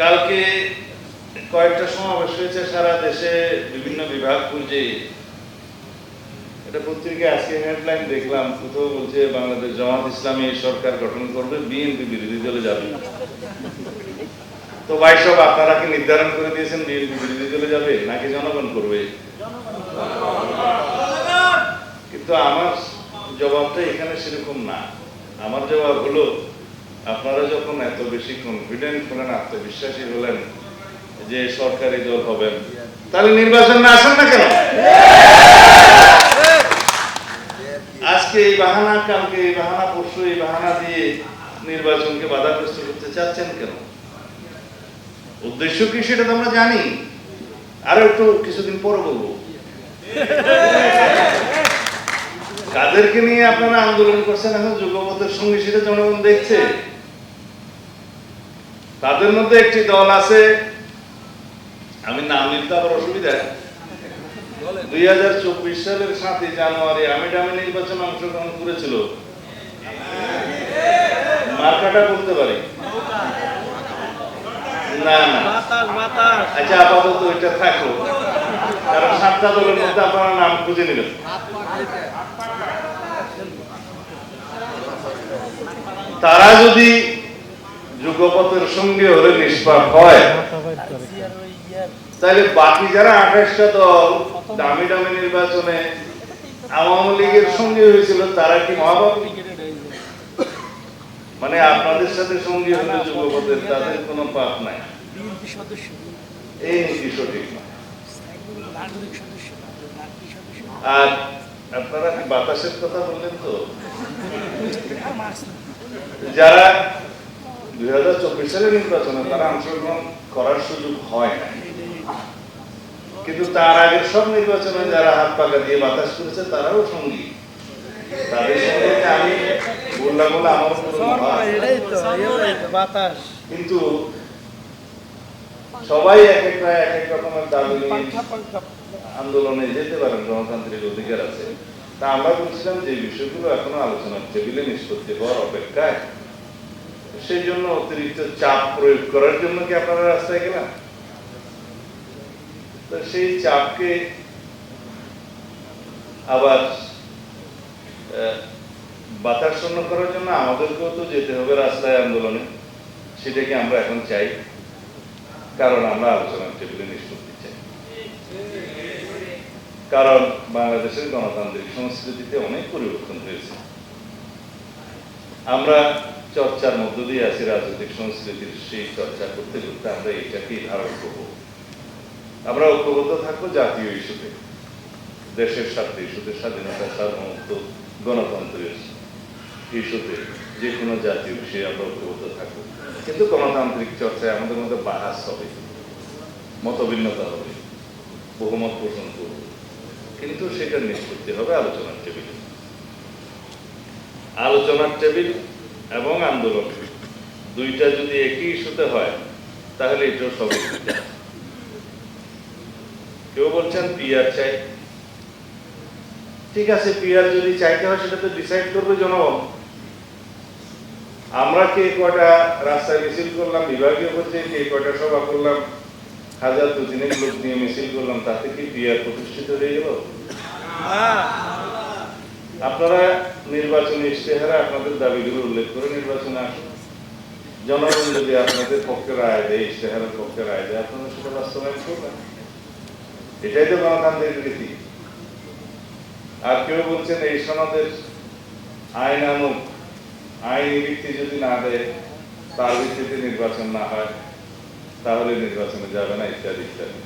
কালকে কয়েকটা সমাবেশ হয়েছে সারা দেশে বিভিন্ন বিভাগ খুঁজে এটা পত্রিকায় আজকে হেডলাইন দেখলাম, কোথাও বলছে বাংলাদেশ জামাত ইসলামী সরকার গঠন করবে, বিএনপি বিরোধী দলে যাবে। তো ভাই সব আপনারা কি নির্ধারণ করে দিয়েছেন বিএনপি বিরোধী দলে যাবে, নাকি জনগণ করবে? কিন্তু আমার জবাবটা এখানে সেরকম না। আমার জবাব হলো আপনারা যখন এত বেশি কনফিডেন্ট হলেন, আত্মবিশ্বাসী হলেন যে সরকারি দল হবেন, তাহলে নির্বাচন না আসেন না কেন? আজকে এই বাহানা, কালকে এই বাহানা, পরশু এই বাহানা দিয়ে নির্বাচনকে বাধাগ্রস্ত করতে চাচ্ছেন কেন? উদ্দেশ্য কি সেটা তো আমরা জানি। আরও একটু কিছুদিন পরে বলব। কাদেরকে নিয়ে আপনারা আন্দোলন করছেন এখন যুগপথের সঙ্গে সেটা জনগণ দেখছে। তাদের মধ্যে একটি দল আছে, আমি নাম নিতে আবার অসুবিধা। দুই হাজার চব্বিশ সালের সাতই জানুয়ারি আমি ডামি নির্বাচনে অংশগ্রহণ করেছিল। মার্কাটা পারি? না না। আচ্ছা আপাতত ওইটা কারণ সাতটা দলের মধ্যে নাম খুঁজে নেবেন। তারা যদি যুগপথের সঙ্গে হলে নিষ্পাপ হয়। তাহলে বাকি যারা আঠাশটা দল দামি দামি নির্বাচনে আওয়ামী লীগের সঙ্গে হয়েছিল, তারা কি মহাবাবী মানে আপনাদের সাথে সঙ্গী হলে যুগপথের তাদের কোনো পাপ নাই। এই নীতি সঠিক আর আপনারা বাতাসের কথা বললেন তো? যারা দুই হাজার চব্বিশ সালের নির্বাচনে তারা অংশগ্রহণ করার সুযোগ হয় না কিন্তু তার আগের সব নির্বাচনে যারা হাত পাকা দিয়ে বাতাস করেছে তারাও সঙ্গী। তাদের সঙ্গে আমি বললাম বলে আমার কিন্তু সবাই এক একটা এক এক রকমের দাবি আন্দোলনে যেতে পারেন গণতান্ত্রিক অধিকার আছে। তা আমরা বলছিলাম যে বিষয়গুলো এখনও আলোচনার টেবিলে নিষ্পত্তি হওয়ার অপেক্ষায়। সেই জন্য অতিরিক্ত চাপ প্রয়োগ করার জন্য কি আপনারা রাস্তায় গেলাম তো সেই চাপকে আবার বাতাসন্ন করার জন্য আমাদেরকেও তো যেতে হবে রাস্তায় আন্দোলনে। সেটাকে আমরা এখন চাই, কারণ আমরা আলোচনার টেবিলে নিষ্পত্তি চাই। কারণ বাংলাদেশের গণতান্ত্রিক সংস্কৃতিতে অনেক পরিবর্তন হয়েছে। আমরা চর্চার মধ্য দিয়ে আছি রাজনৈতিক সংস্কৃতির সেই চর্চা করতে করতে আমরা এটাকেই ধারণ করব আমরা ঐক্যবদ্ধ থাকব জাতীয় ইস্যুতে। দেশের স্বার্থে ইস্যুতে, স্বাধীনতা, সার্বভৌমত্ব, গণতন্ত্রের ইস্যুতে যে কোনো জাতীয় বিষয়ে আমরা ঐক্যবদ্ধ থাকব। কিন্তু গণতান্ত্রিক চর্চায় আমাদের মধ্যে বাহাস হবে, মতভিন্নতা হবে, বহুমত পোষণ করবে। কিন্তু সেটা নিষ্পত্তি হবে আলোচনার টেবিলে। আলোচনার টেবিল এবং আন্দোলন। দুইটা যদি একই ইস্যুতে হয়, তাহলে এটাও সবই কেউ বলছেন পিআর চাই। ঠিক আছে, পিআর যদি চাইতে হয়, সেটা তো ডিসাইড করবে জনগণ। আমরা কে কয়টা রাস্তায় মিছিল করলাম, বিভাগীয় পর্যায়ে কে কয়টা সভা করলাম, হাজার দুদিনের লোক নিয়ে মিছিল করলাম, তাতে কি পিআর প্রতিষ্ঠিত হয়ে গেল আপনারা নির্বাচনী ইশতেহারে আপনাদের দাবিগুলো উল্লেখ করে নির্বাচনে আসুন। জনগণ যদি আপনাদের পক্ষে রায় দেয়, ইশতেহারের পক্ষে রায় দেয়, আপনারা সেটা বাস্তবায়ন করবেন। এটাই তো গণতান্ত্রিক রীতি। আর কেউ বলছেন এই সনদের আইন আনুক আইন ভিত্তি যদি না দেয়, তার ভিত্তিতে নির্বাচন না হয়, তাহলে নির্বাচনে যাবে না, ইত্যাদি ইত্যাদি।